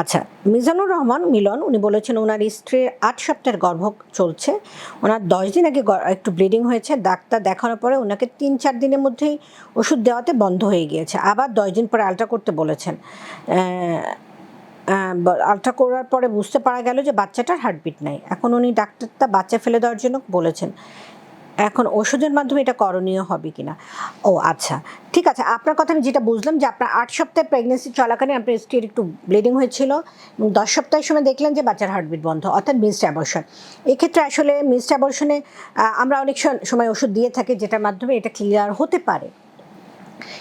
আচ্ছা মিজানুর রহমান মিলন, উনি বলেছেন ওনার স্ত্রীর আট সপ্তাহের গর্ভ চলছে। ওনার দশ দিন আগে একটু ব্লিডিং হয়েছে, ডাক্তার দেখানোর পরে ওনাকে তিন চার দিনের মধ্যেই ওষুধ দেওয়াতে বন্ধ হয়ে গিয়েছে। আবার দশ দিন পরে আলট্রা করতে বলেছেন। আলট্রা করার পরে বুঝতে পারা গেল যে বাচ্চাটার হার্টবিট নাই। এখন উনি ডাক্তারটা বাচ্চা ফেলে দেওয়ার জন্য বলেছেন। এখন ওষুধের মাধ্যমে এটা করণীয় হবে কিনা? ও আচ্ছা। ঠিক আছে, আপনার কথা আমি যেটা বুঝলাম যে আপনার আট সপ্তাহে প্রেগনেন্সি চলাকালীন আপনার স্ত্রীর একটু ব্লিডিং হয়েছিল এবং দশ সপ্তাহের সময় দেখলেন যে বাচ্চার হার্টবিট বন্ধ, অর্থাৎ মিসড অ্যাবর্শন এক্ষেত্রে আসলে মিসড অ্যাবর্শনে আমরা অনেক সময় ওষুধ দিয়ে থাকি যেটার মাধ্যমে এটা ক্লিয়ার হতে পারে।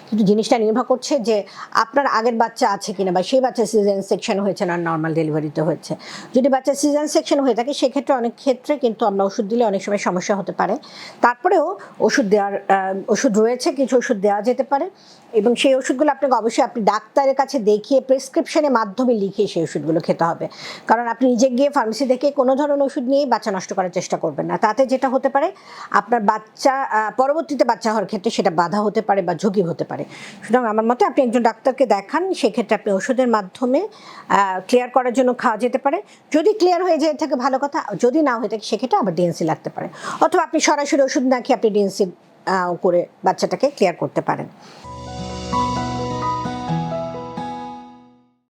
কিন্তু জিনিসটা নির্ভর করছে যে আপনার আগের বাচ্চা আছে কিনা বা সেই বাচ্চা সিজন সেকশন হয়েছে না নর্মাল ডেলিভারিতে হয়েছে। যদি বাচ্চা সিজন সেকশন হয়ে থাকে, সেক্ষেত্রে অনেক ক্ষেত্রে কিন্তু আমরা ওষুধ দিলে অনেক সময় সমস্যা হতে পারে। তারপরেও ওষুধ দেওয়ার ওষুধ রয়েছে, কিছু ওষুধ দেওয়া যেতে পারে এবং সেই ওষুধগুলো আপনাকে অবশ্যই আপনি ডাক্তারের কাছে দেখিয়ে প্রেসক্রিপশনের মাধ্যমে লিখে সেই ওষুধগুলো খেতে হবে। কারণ আপনি নিজে গিয়ে ফার্মেসি দেখে কোনো ধরনের ওষুধ নিয়েই বাচ্চা নষ্ট করার চেষ্টা করবেন না। তাতে যেটা হতে পারে, আপনার বাচ্চা পরবর্তীতে বাচ্চা হওয়ার ক্ষেত্রে সেটা বাধা হতে পারে বা ঝুঁকি হতে পারে। সুতরাং আমার মতে আপনি একজন ডাক্তারকে দেখান, সেক্ষেত্রে আপনি ওষুধের মাধ্যমে ক্লিয়ার করার জন্য খাওয়া যেতে পারে। যদি ক্লিয়ার হয়ে যায়, থাকে ভালো কথা, যদি না হয়ে থাকে, সেক্ষেত্রে আবার ডিএনসি লাগতে পারে। অথবা আপনি সরাসরি ওষুধ না খেয়ে আপনি ডিএনসি করে বাচ্চাটাকে ক্লিয়ার করতে পারেন।